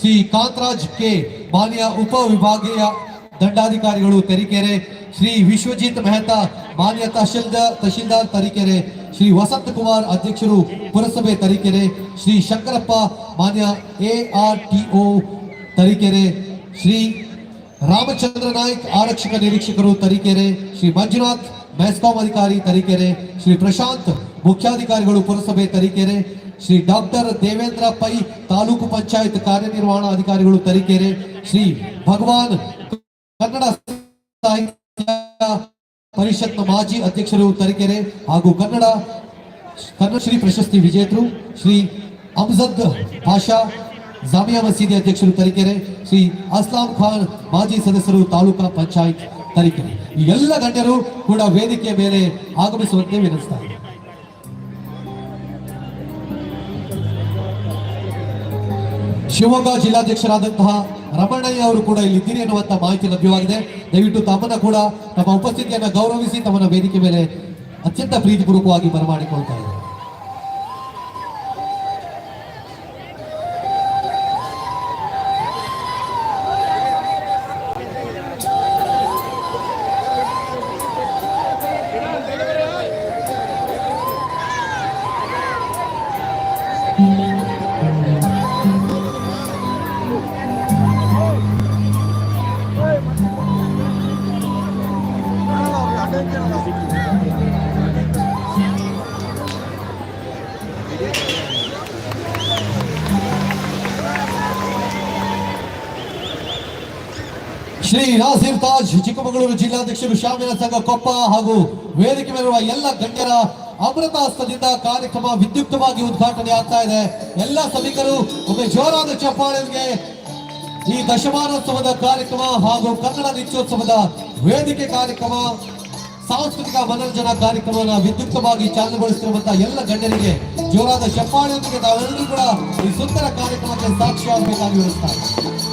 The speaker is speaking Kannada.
ಶ್ರೀ ಕಾಂತರಾಜ್ ಕೆ. ಮಾನ್ಯ ಉಪ ವಿಭಾಗೀಯ ದಂಡಾಧಿಕಾರಿಗಳು ತರೀಕೆರೆ, ಶ್ರೀ ವಿಶ್ವಜಿತ್ ಮೆಹ್ತಾ, ಮಾನ್ಯ ತಹಶೀಲ್ದಾರ್ ತಹಶೀಲ್ದಾರ್ ತರೀಕೆರೆ, ಶ್ರೀ ವಸಂತ ಕುಮಾರ್ ಅಧ್ಯಕ್ಷರು ಪುರಸಭೆ ತರೀಕೆರೆ, ಶ್ರೀ ಶಂಕರಪ್ಪ, ಮಾನ್ಯ A R T O Tarikere, Shri Ramachandra Naik ಆರಕ್ಷಕ ನಿರೀಕ್ಷಕರು ತರೀಕೆರೆ, ಶ್ರೀ ಮಂಜುನಾಥ್ ಮೆಸ್ಕಾಂ ಅಧಿಕಾರಿ ತರೀಕೆರೆ, ಶ್ರೀ ಪ್ರಶಾಂತ್ ಮುಖ್ಯಾಧಿಕಾರಿಗಳು ಪುರಸಭೆ ತರೀಕೆರೆ, ಶ್ರೀ ಡಾಕ್ಟರ್ ದೇವೇಂದ್ರ ಪೈ ತಾಲೂಕು ಪಂಚಾಯತ್ ಕಾರ್ಯನಿರ್ವಹಣಾ ಅಧಿಕಾರಿಗಳು ತರೀಕೆರೆ, ಶ್ರೀ ಭಗವಾನ್ ಕನ್ನಡ ಪರಿಷತ್ನ ಮಾಜಿ ಅಧ್ಯಕ್ಷರು ತರೀಕೆರೆ ಹಾಗೂ ಕನ್ನಡ ಕನ್ನಡ ಶ್ರೀ ಪ್ರಶಸ್ತಿ ವಿಜೇತರು ಶ್ರೀ ಅಮ್ಜದ್ ಭಾಷಾ ಜಾಮಿಯಾ ಮಸೀದಿ ಅಧ್ಯಕ್ಷರು ತರೀಕೆರೆ, ಶ್ರೀ ಅಸ್ಲಾಂ ಖಾನ್ ಮಾಜಿ ಸದಸ್ಯರು ತಾಲೂಕಾ ಪಂಚಾಯತ್ ತರೀಕೆರೆ. ಈ ಎಲ್ಲ ಗಣ್ಯರು ಕೂಡ ವೇದಿಕೆಯ ಮೇಲೆ ಆಗಮಿಸುವಂತೆ ವಿನಂತಿಸ್ತಾರೆ ಶಿವಮೊಗ್ಗ ಜಿಲ್ಲಾಧ್ಯಕ್ಷರಾದಂತಹ ರಮಣಯ್ಯ ಅವರು ಕೂಡ ಇಲ್ಲಿ ಇದ್ದೀರಿ ಎನ್ನುವಂತಹ ಮಾಹಿತಿ ಲಭ್ಯವಾಗಿದೆ. ದಯವಿಟ್ಟು ತಮ್ಮನ್ನ ಕೂಡ ತಮ್ಮ ಉಪಸ್ಥಿತಿಯನ್ನು ಗೌರವಿಸಿ ತಮ್ಮನ್ನ ವೇದಿಕೆ ಮೇಲೆ ಅತ್ಯಂತ ಪ್ರೀತಿಪೂರ್ವಕವಾಗಿ ಬರಮಾಡಿಕೊಳ್ತಾ ಇದ್ದಾರೆ. ಶ್ರೀ ರಾಸಿರ್ ತಾಜ್, ಚಿಕ್ಕಮಗಳೂರು ಜಿಲ್ಲಾಧ್ಯಕ್ಷರು ಶಾಮಿನ ಸಂಘ ಕೊಪ್ಪ ಹಾಗೂ ವೇದಿಕೆ ಮೇಲಿರುವ ಎಲ್ಲ ಗಣ್ಯರ ಅಮೃತ ಹಸ್ತದಿಂದ ಕಾರ್ಯಕ್ರಮ ವಿದ್ಯುಕ್ತವಾಗಿ ಉದ್ಘಾಟನೆ ಆಗ್ತಾ ಇದೆ. ಎಲ್ಲ ಸಭಿಕರು, ಒಮ್ಮೆ ಜೋರಾದ ಚಪ್ಪಾಳೆಗೆ ಈ ದಶಮಾನೋತ್ಸವದ ಕಾರ್ಯಕ್ರಮ ಹಾಗೂ ಕನ್ನಡ ನಿತ್ಯೋತ್ಸವದ ವೇದಿಕೆ ಕಾರ್ಯಕ್ರಮ ಸಾಂಸ್ಕೃತಿಕ ಮನರಂಜನಾ ಕಾರ್ಯಕ್ರಮವನ್ನು ವಿದ್ಯುಕ್ತವಾಗಿ ಚಾಲನೆಗೊಳಿಸಿರುವಂತಹ ಎಲ್ಲ ಗಣ್ಯರಿಗೆ ಜೋರಾದ ಚಪ್ಪಾಳೆಯೊಂದಿಗೆ ತಾವೆಲ್ಲರೂ ಕೂಡ ಈ ಸುಂದರ ಕಾರ್ಯಕ್ರಮಕ್ಕೆ ಸಾಕ್ಷಿಯಾಗಬೇಕಾಗಿ ವಿಳಿಸ್ತಾರೆ